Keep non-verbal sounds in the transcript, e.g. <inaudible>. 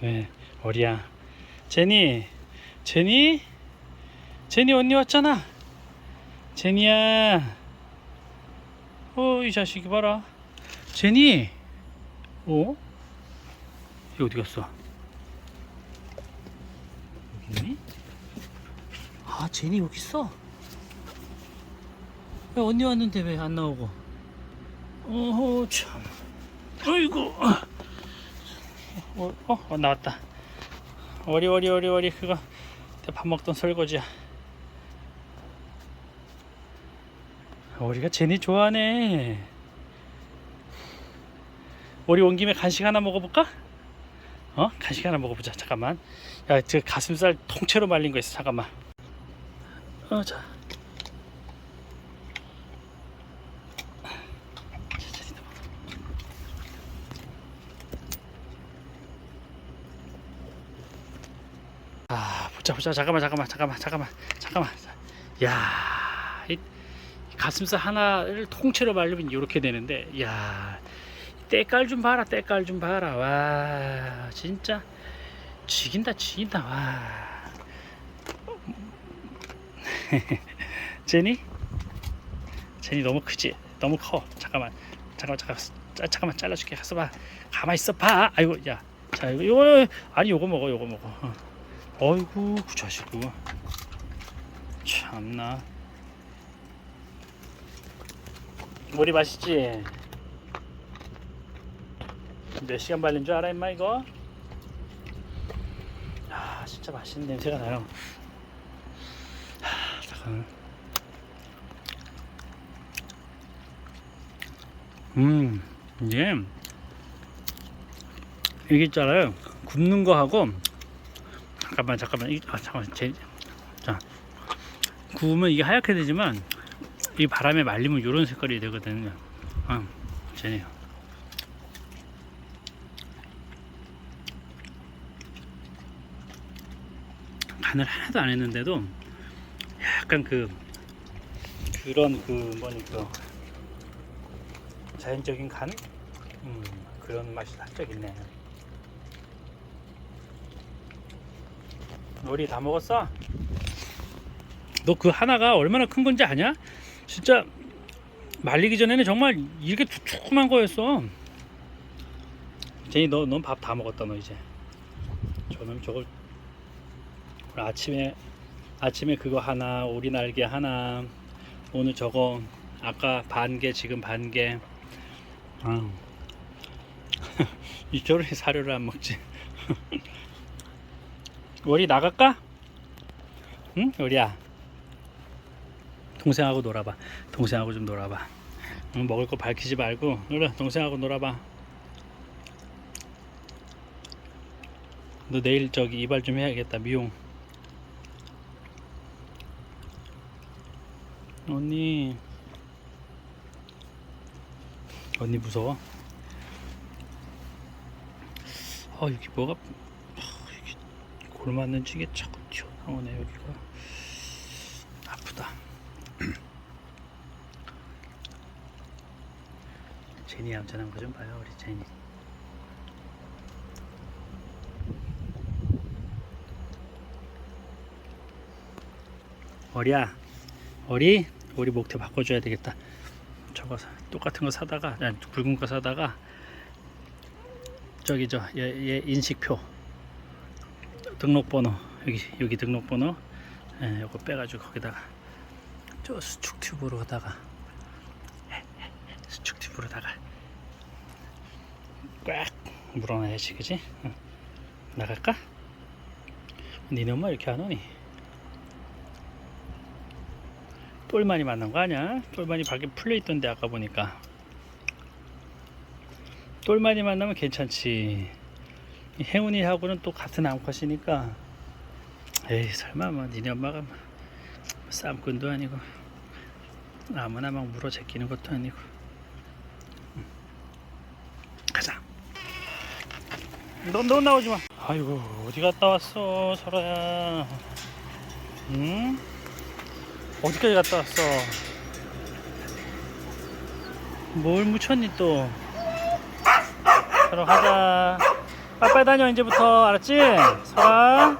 네, 어리야. 제니, 제니, 제니 언니 왔잖아. 제니야. 어, 이 자식이 봐라. 제니. 어? 얘 어디 갔어? 여기 있니? 아, 제니 여기 있어. 왜 언니 왔는데 왜 안 나오고? 어허 참. 어이구. 어, 어, 어 나왔다. 어리 어리 어리 어리 그거 밥 먹던 설거지야. 어리가 제니 좋아하네. 우리 온 김에 간식 하나 먹어볼까? 어? 간식 하나 먹어보자. 잠깐만. 야, 저 가슴살 통째로 말린 거 있어. 잠깐만. 어, 자. 아, 보자 보자. 잠깐만 잠깐만 잠깐만 잠깐만 잠깐만. 야, 이, 이 가슴살 하나를 통째로 말리면 이렇게 되는데, 야, 때깔 좀 봐라. 때깔 좀 봐라. 와, 진짜 죽인다 죽인다. 와. <laughs> 제니? 제니 너무 크지? 너무 커. 잠깐만. 잠깐만 잠깐만. 짜, 잠깐만 잘라줄게. 가서 봐. 가만 있어 봐. 아이고 야. 자 이거 이거 아니 요거 먹어 요거 먹어. 어. 어이구 그 자식구. 참나. 물이 맛있지? 몇 시간 발린 줄 알아 임마 이거? 아 진짜 맛있는 냄새가 나요. 하, 잠깐. 음 이게 이게 있잖아요 굽는 거 하고 잠깐만 잠깐만. 이, 아 잠깐만. 제, 자 구우면 이게 하얗게 되지만 이 바람에 말리면 이런 색깔이 되거든요. 아 쟤네요. 간을 하나도 안 했는데도 약간 그 그런 그 뭐니까 자연적인 간? 음, 그런 맛이 살짝 있네. 우리 다 먹었어? 너 그 하나가 얼마나 큰 건지 아냐? 진짜 말리기 전에는 정말 이렇게 두툼한 거였어. 제니 너넌 밥 다 먹었다 너 이제. 저는 저걸 아침에 아침에 그거 하나 오리 날개 하나 오늘 저거 아까 반 개 지금 반 개. 아. <laughs> 이저런 사료를 안 먹지. <laughs> 우리 나갈까? 응? 우리야. 동생하고 놀아봐. 동생하고 좀 놀아봐. 응, 먹을 거 밝히지 말고, 그래, 동생하고 놀아봐. 너 내일 저기 이발 좀 해야겠다, 미용. 언니, 언니 무서워? 아 여기 뭐가 골 맞는지 이게 자꾸 튀어나오네 여기가. 아프다. <clears throat> 제니 얌전한 거 좀 봐요 우리 제니. 어리야 어리? 우리 목태 바꿔줘야 되겠다. 저거 사- 똑같은 거 사다가 아니, 굵은 거 사다가 저기 저 얘, 얘 인식표 등록번호 여기 여기 등록번호 예, 요거 빼가지고 거기다가 저 수축 튜브로다가 수축 튜브로다가 꽉 물어놔야지 그지 응. 나갈까? 니네 엄마 이렇게 안 오니? 똘만이 만난 거 아니야? 똘만이 밖에 풀려 있던데 아까 보니까 똘만이 만나면 괜찮지 이 행운이하고는 또 같은 암컷이니까 에이 설마 뭐 니네 엄마가 뭐 쌈꾼도 아니고 아무나 막 물어 제끼는 것도 아니고. 응. 가자. 너, 너 나오지 마. 아이고 어디 갔다 왔어 설아야. 응? 어디까지 갔다 왔어? 뭘 묻혔니 또? 들어가자 빠빠이 다녀 이제부터 알았지? 설아